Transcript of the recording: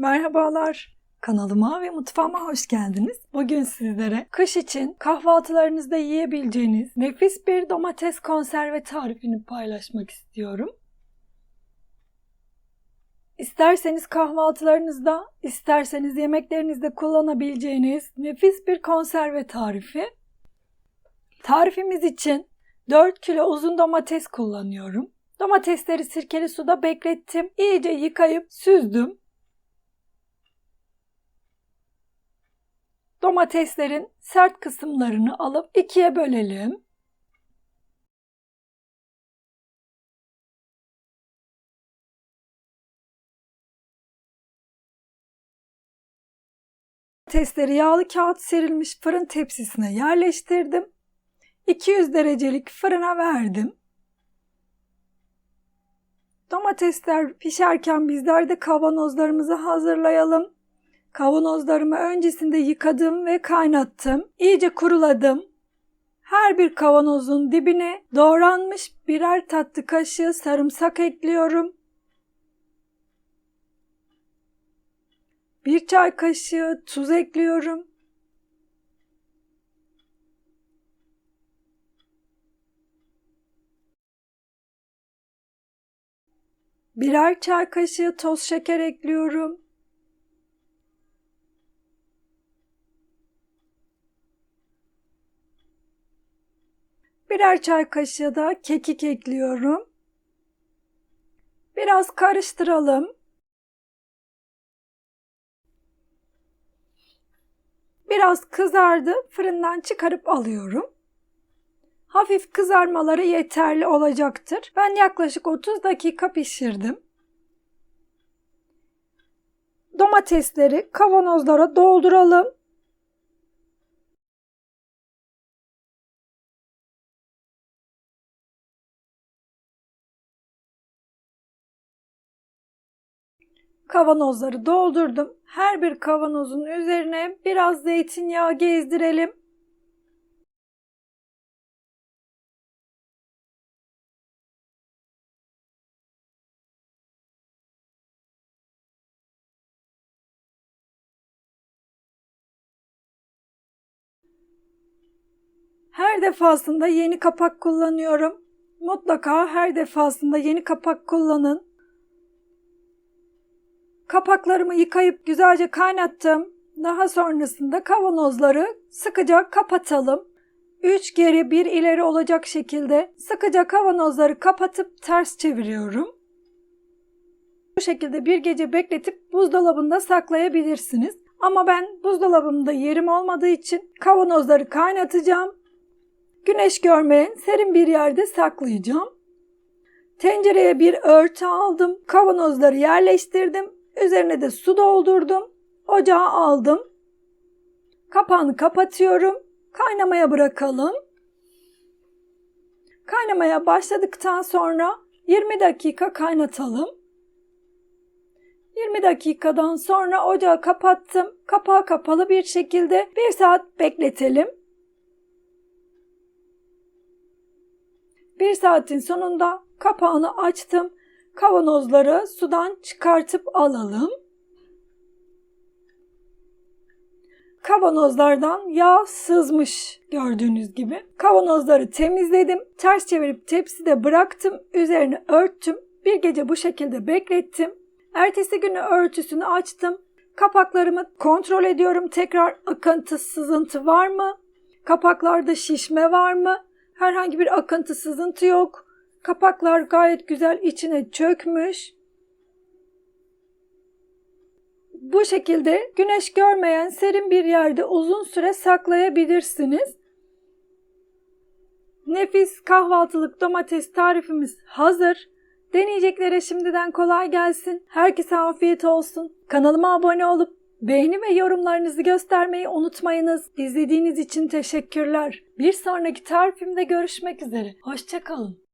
Merhabalar. Kanalıma ve mutfağıma hoş geldiniz. Bugün sizlere kış için kahvaltılarınızda yiyebileceğiniz nefis bir domates konserve tarifini paylaşmak istiyorum. İsterseniz kahvaltılarınızda, isterseniz yemeklerinizde kullanabileceğiniz nefis bir konserve tarifi. Tarifimiz için 4 kilo uzun domates kullanıyorum. Domatesleri sirkeli suda beklettim. İyice yıkayıp süzdüm. Domateslerin sert kısımlarını alıp ikiye bölelim. Domatesleri yağlı kağıt serilmiş fırın tepsisine yerleştirdim. 200 derecelik fırına verdim. Domatesler pişerken bizler de kavanozlarımızı hazırlayalım. Kavanozlarımı öncesinde yıkadım ve kaynattım. İyice kuruladım. Her bir kavanozun dibine doğranmış birer tatlı kaşığı sarımsak ekliyorum. Bir çay kaşığı tuz ekliyorum. Birer çay kaşığı toz şeker ekliyorum. Birer çay kaşığı da kekik ekliyorum. Biraz karıştıralım. Biraz kızardı. Fırından çıkarıp alıyorum. Hafif kızarmaları yeterli olacaktır. Ben yaklaşık 30 dakika pişirdim. Domatesleri kavanozlara dolduralım. Kavanozları doldurdum. Her bir kavanozun üzerine biraz zeytinyağı gezdirelim. Her defasında yeni kapak kullanıyorum. Mutlaka her defasında yeni kapak kullanın. Kapaklarımı yıkayıp güzelce kaynattım. Daha sonrasında kavanozları sıkıca kapatalım. 3 geri 1 ileri olacak şekilde sıkıca kavanozları kapatıp ters çeviriyorum. Bu şekilde bir gece bekletip buzdolabında saklayabilirsiniz. Ama ben buzdolabımda yerim olmadığı için kavanozları kaynatacağım. Güneş görmeyen serin bir yerde saklayacağım. Tencereye bir örtü aldım. Kavanozları yerleştirdim. Üzerine de su doldurdum. Ocağa aldım. Kapağını kapatıyorum. Kaynamaya bırakalım. Kaynamaya başladıktan sonra 20 dakika kaynatalım. 20 dakikadan sonra ocağı kapattım. Kapağı kapalı bir şekilde 1 saat bekletelim. 1 saatin sonunda kapağını açtım. Kavanozları sudan çıkartıp alalım. Kavanozlardan yağ sızmış gördüğünüz gibi. Kavanozları temizledim. Ters çevirip tepside bıraktım. Üzerine örttüm. Bir gece bu şekilde beklettim. Ertesi günü örtüsünü açtım. Kapaklarımı kontrol ediyorum. Tekrar akıntı, sızıntı var mı? Kapaklarda şişme var mı? Herhangi bir akıntı, sızıntı yok. Kapaklar gayet güzel içine çökmüş. Bu şekilde güneş görmeyen serin bir yerde uzun süre saklayabilirsiniz. Nefis kahvaltılık domates tarifimiz hazır. Deneyeceklere şimdiden kolay gelsin. Herkese afiyet olsun. Kanalıma abone olup beğeni ve yorumlarınızı göstermeyi unutmayınız. İzlediğiniz için teşekkürler. Bir sonraki tarifimde görüşmek üzere. Hoşçakalın.